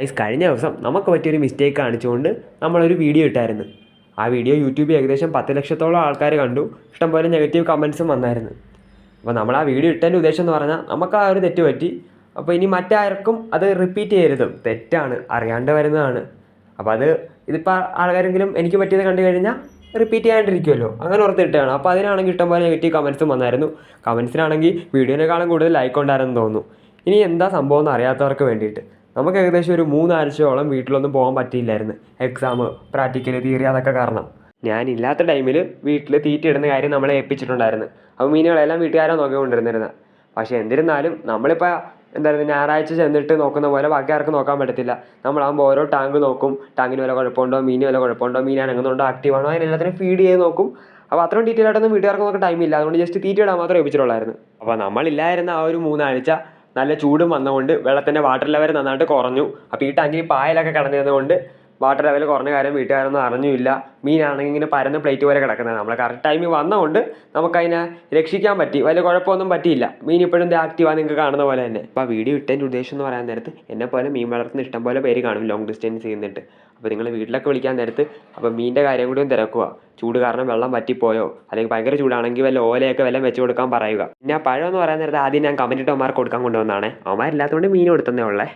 Guys കഴിഞ്ഞ ദിവസം നമുക്ക് പറ്റിയൊരു മിസ്റ്റേക്ക് കാണിച്ചുകൊണ്ട് നമ്മളൊരു വീഡിയോ ഇട്ടായിരുന്നു. ആ വീഡിയോ യൂട്യൂബിൽ ഏകദേശം പത്ത് ലക്ഷത്തോളം ആൾക്കാർ കണ്ടു. ഇഷ്ടംപോലെ നെഗറ്റീവ് കമൻസും വന്നായിരുന്നു. അപ്പോൾ നമ്മൾ ആ വീഡിയോ ഇട്ടതിന്റെ ഉദ്ദേശം എന്ന് പറഞ്ഞാൽ നമുക്ക് ആ ഒരു തെറ്റ് പറ്റി. അപ്പോൾ ഇനി മറ്റാർക്കും അത് റിപ്പീറ്റ് ചെയ്യരുത്. തെറ്റാണ്. അറിയാണ്ട് വരുന്നതാണ്. അപ്പോൾ അത് ഇതിപ്പോൾ ആൾക്കാരെങ്കിലും എനിക്ക് പറ്റിയത് കണ്ടു കഴിഞ്ഞാൽ റിപ്പീറ്റ് ചെയ്യാണ്ടിരിക്കുമല്ലോ അങ്ങനെ ഓർത്തിട്ടാണ് അപ്പോൾ അതിനാണെങ്കിൽ ഇഷ്ടംപോലെ നെഗറ്റീവ് കമൻസും വന്നായിരുന്നു. കമൻസിനാണെങ്കിൽ വീഡിയോനേക്കാളും കൂടുതൽ ലൈക്ക് ഉണ്ടായിരുന്നു തോന്നുന്നു. ഇനി എന്താ സംഭവം എന്ന് അറിയാത്തവർക്ക് വേണ്ടിയിട്ട്. നമുക്ക് ഏകദേശം ഒരു മൂന്നാഴ്ചയോളം വീട്ടിലൊന്നും പോകാൻ പറ്റിയില്ലായിരുന്നു. എക്സാം പ്രാക്ടിക്കൽ തിയറി അതൊക്കെ കാരണം. ഞാനില്ലാത്ത ടൈമിൽ വീട്ടിൽ തീറ്റ ഇടുന്ന കാര്യം നമ്മളെ ഏൽപ്പിച്ചിട്ടുണ്ടായിരുന്നു. അപ്പോൾ മീനുകളെല്ലാം വീട്ടുകാരാണ് നോക്കിക്കൊണ്ടിരുന്നിരുന്നത് പക്ഷേ എന്നിരുന്നാലും നമ്മളിപ്പോൾ എന്തായിരുന്നു ഞായറാഴ്ച ചെന്നിട്ട് നോക്കുന്ന പോലെ ബാക്കി ആർക്കും നോക്കാൻ പറ്റത്തില്ല. നമ്മളാകുമ്പോൾ ഓരോ ടാങ്ക് നോക്കും. ടാങ്കിന് വല്ല കുഴപ്പമുണ്ടോ? മീന് വല്ല കുഴപ്പമുണ്ടോ? മീൻ അനങ്ങുന്നുണ്ടോ? ആക്റ്റീവ് ആണോ? അതിനെല്ലാത്തിനും ഫീഡ് ചെയ്ത് നോക്കും. അപ്പോൾ അത്രയും ഡീറ്റെയിൽ ആയിട്ടൊന്നും വീട്ടുകാർക്ക് നോക്കാൻ ടൈമില്ല അതുകൊണ്ട് ജസ്റ്റ് തീറ്റ ഇടാൻ മാത്രമേ ഏൽപ്പിച്ചിട്ടുള്ളായിരുന്നു. അപ്പോൾ നമ്മളില്ലായിരുന്ന ആ ഒരു മൂന്നാഴ്ച നല്ല ചൂടും വന്നതുകൊണ്ട് വെള്ളത്തിന്റെ വാട്ടർ ലെവൽ നന്നായിട്ട് കുറഞ്ഞു. അപ്പോൾ ഈ ടാങ്കിൽ പായലൊക്കെ കിടന്നിരുന്നതുകൊണ്ട് വാട്ടർ ലെവൽ കുറഞ്ഞ കാര്യം വീട്ടുകാരൊന്നും അറിഞ്ഞില്ല മീനാണെങ്കിൽ ഇങ്ങനെ പരന്ന് പ്ലേറ്റ് പോലെ കിടക്കുന്നത് നമ്മൾ കറക്റ്റ് ടൈമിൽ വന്നതുകൊണ്ട് നമുക്കതിനെ രക്ഷിക്കാൻ പറ്റി. വലിയ കുഴപ്പമൊന്നും പറ്റിയില്ല. മീൻ ഇപ്പോഴും ആക്റ്റീവാണ് നിങ്ങൾക്ക് കാണുന്ന പോലെ തന്നെ. അപ്പോൾ വീഡിയോ ഇട്ടതിന്റെ ഉദ്ദേശം എന്ന് പറയാൻ നേരത്ത് എന്നെ പോലെ മീൻ വളർത്തുന്ന ഇഷ്ടം പോലെ പേര് കാണും ലോങ് ഡിസ്റ്റൻസ് ചെയ്യുന്നിട്ട്. അപ്പോൾ നിങ്ങൾ വീട്ടിലൊക്കെ വിളിക്കാൻ നേരത്ത് അപ്പോൾ മീനിന്റെ കാര്യം കൂടി ഒന്ന് തിരക്കുക ചൂട് കാരണം വെള്ളം പറ്റിപ്പോയോ അല്ലെങ്കിൽ ഭയങ്കര ചൂടാണെങ്കിൽ വല്ല ഓലയൊക്കെ വല്ലതും വെച്ച് കൊടുക്കാൻ പറയുക. പിന്നെ പഴം എന്ന് പറയാൻ നേരത്തെ ആദ്യം ഞാൻ കമന്റിട്ട് അവന്മാർക്ക് കൊടുക്കാൻ കൊണ്ടുവന്നതാണ്. അവന്മാരില്ലാത്തതുകൊണ്ട് മീൻ കൊടുത്തതേ ഉള്ളേ.